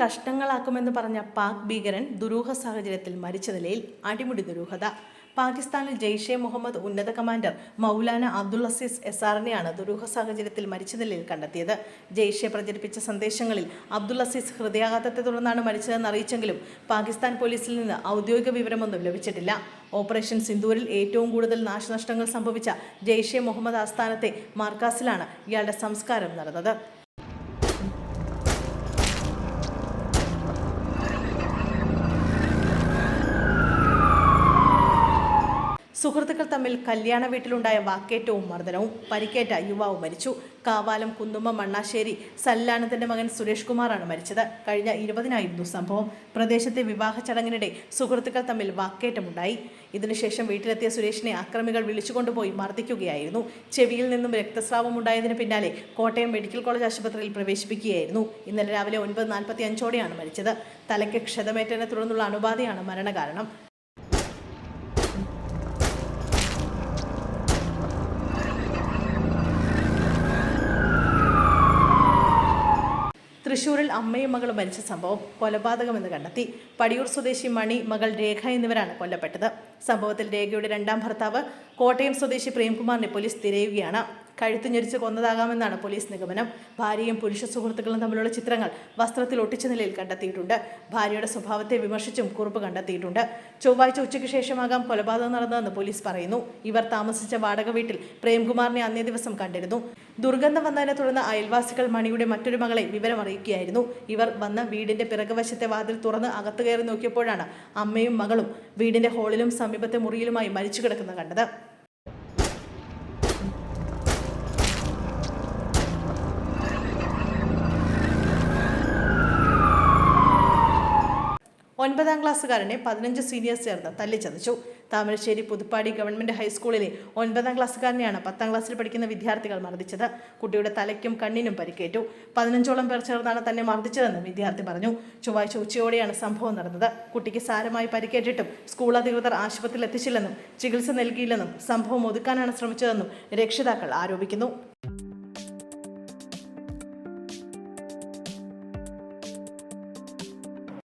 കഷ്ണങ്ങളാക്കുമെന്ന് പറഞ്ഞ പാക് ഭീകരൻ ദുരൂഹ സാഹചര്യത്തിൽ മരിച്ച നിലയിൽ അടിമുടി ദുരൂഹത. പാകിസ്ഥാനിൽ ജെയ്ഷെ മുഹമ്മദ് ഉന്നത കമാൻഡർ മൗലാന അബ്ദുൾ അസീസ് എസ് ആറിനെയാണ് ദുരൂഹ സാഹചര്യത്തിൽ മരിച്ച നിലയിൽ കണ്ടെത്തിയത്. ജെയ്ഷെ പ്രചരിപ്പിച്ച സന്ദേശങ്ങളിൽ അബ്ദുൾ അസീസ് ഹൃദയാഘാതത്തെ തുടർന്നാണ് മരിച്ചതെന്ന് അറിയിച്ചെങ്കിലും പാകിസ്ഥാൻ പോലീസിൽ നിന്ന് ഔദ്യോഗിക വിവരമൊന്നും ലഭിച്ചിട്ടില്ല. ഓപ്പറേഷൻ സിന്ദൂരിൽ ഏറ്റവും കൂടുതൽ നാശനഷ്ടങ്ങൾ സംഭവിച്ച ജെയ്ഷെ മുഹമ്മദ് ആസ്ഥാനത്തെ മാർക്കാസിലാണ് ഇയാളുടെ സംസ്കാരം നടന്നത്. സുഹൃത്തുക്കൾ തമ്മിൽ കല്യാണ വീട്ടിലുണ്ടായ വാക്കേറ്റവും മർദ്ദനവും. പരിക്കേറ്റ യുവാവ് മരിച്ചു. കാവാലം കുന്നുമ്മ മണ്ണാശ്ശേരി സല്ലാനത്തിന്റെ മകൻ സുരേഷ് കുമാറാണ് മരിച്ചത്. കഴിഞ്ഞ ഇരുപതിനായിരുന്നു സംഭവം. പ്രദേശത്തെ വിവാഹ ചടങ്ങിനിടെ സുഹൃത്തുക്കൾ തമ്മിൽ വാക്കേറ്റമുണ്ടായി. ഇതിനുശേഷം വീട്ടിലെത്തിയ സുരേഷിനെ അക്രമികൾ വിളിച്ചുകൊണ്ടുപോയി മർദ്ദിക്കുകയായിരുന്നു. ചെവിയിൽ നിന്നും രക്തസ്രാവം ഉണ്ടായതിന് പിന്നാലെ കോട്ടയം മെഡിക്കൽ കോളേജ് ആശുപത്രിയിൽ പ്രവേശിപ്പിക്കുകയായിരുന്നു. ഇന്നലെ രാവിലെ ഒൻപത് നാൽപ്പത്തി അഞ്ചോടെയാണ് മരിച്ചത്. തലയ്ക്ക് ക്ഷതമേറ്റതിനെ തുടർന്നുള്ള അണുബാധയാണ് മരണകാരണം. തൃശൂരിൽ അമ്മയും മകളും മരിച്ച സംഭവം കൊലപാതകമെന്ന് കണ്ടെത്തി. പടിയൂർ സ്വദേശി മണി മകൾ രേഖ എന്നിവരാണ് കൊല്ലപ്പെട്ടത്. സംഭവത്തിൽ രേഖയുടെ രണ്ടാം ഭർത്താവ് കോട്ടയം സ്വദേശി പ്രേംകുമാറിനെ പോലീസ് തിരയുകയാണ്. കഴുത്ത് ഞെരിച്ച് കൊന്നതാകാമെന്നാണ് പോലീസ് നിഗമനം. ഭാര്യയും പുരുഷ സുഹൃത്തുക്കളും തമ്മിലുള്ള ചിത്രങ്ങൾ വസ്ത്രത്തിൽ ഒട്ടിച്ച നിലയിൽ കണ്ടെത്തിയിട്ടുണ്ട്. ഭാര്യയുടെ സ്വഭാവത്തെ വിമർശിച്ചും കുറിപ്പ് കണ്ടെത്തിയിട്ടുണ്ട്. ചൊവ്വാഴ്ച ഉച്ചയ്ക്ക് ശേഷമാകാം കൊലപാതകം നടന്നതെന്ന് പോലീസ് പറയുന്നു. ഇവർ താമസിച്ച വാടക വീട്ടിൽ പ്രേംകുമാറിനെ അന്നേ ദിവസം കണ്ടിരുന്നു. ദുർഗന്ധം വന്നതിനെ തുടർന്ന് അയൽവാസികൾ മണിയുടെ മറ്റൊരു മകളെ വിവരം അറിയിക്കുകയായിരുന്നു ഇവർ വന്ന് വീടിന്റെ പിറകുവശത്തെ വാതിൽ തുറന്ന് അകത്തു കയറി നോക്കിയപ്പോഴാണ് അമ്മയും മകളും വീടിന്റെ ഹാളിലും സമീപത്തെ മുറിയിലുമായി മരിച്ചു കിടക്കുന്നത് കണ്ടത്. ഒൻപതാം ക്ലാസ്സുകാരനെ പതിനഞ്ച് സീനിയേഴ്സ് ചേർന്ന് തല്ലിച്ചതച്ചു. താമരശ്ശേരി പുതുപ്പാടി ഗവൺമെന്റ് ഹൈസ്കൂളിലെ ഒൻപതാം ക്ലാസ്സുകാരനെയാണ് പത്താം ക്ലാസ്സിൽ പഠിക്കുന്ന വിദ്യാർത്ഥികൾ മർദ്ദിച്ചത്. കുട്ടിയുടെ തലയ്ക്കും കണ്ണിനും പരിക്കേറ്റു. പതിനഞ്ചോളം പേർ ചേർന്നാണ് തന്നെ മർദ്ദിച്ചതെന്ന് വിദ്യാർത്ഥി പറഞ്ഞു. ചൊവ്വാഴ്ച ഉച്ചയോടെയാണ് സംഭവം നടന്നത്. കുട്ടിക്ക് സാരമായി പരിക്കേറ്റിട്ടും സ്കൂൾ അധികൃതർ ആശുപത്രിയിൽ എത്തിച്ചില്ലെന്നും ചികിത്സ നൽകിയില്ലെന്നും സംഭവം ഒതുക്കാനാണ് ശ്രമിച്ചതെന്നും രക്ഷിതാക്കൾ ആരോപിക്കുന്നു.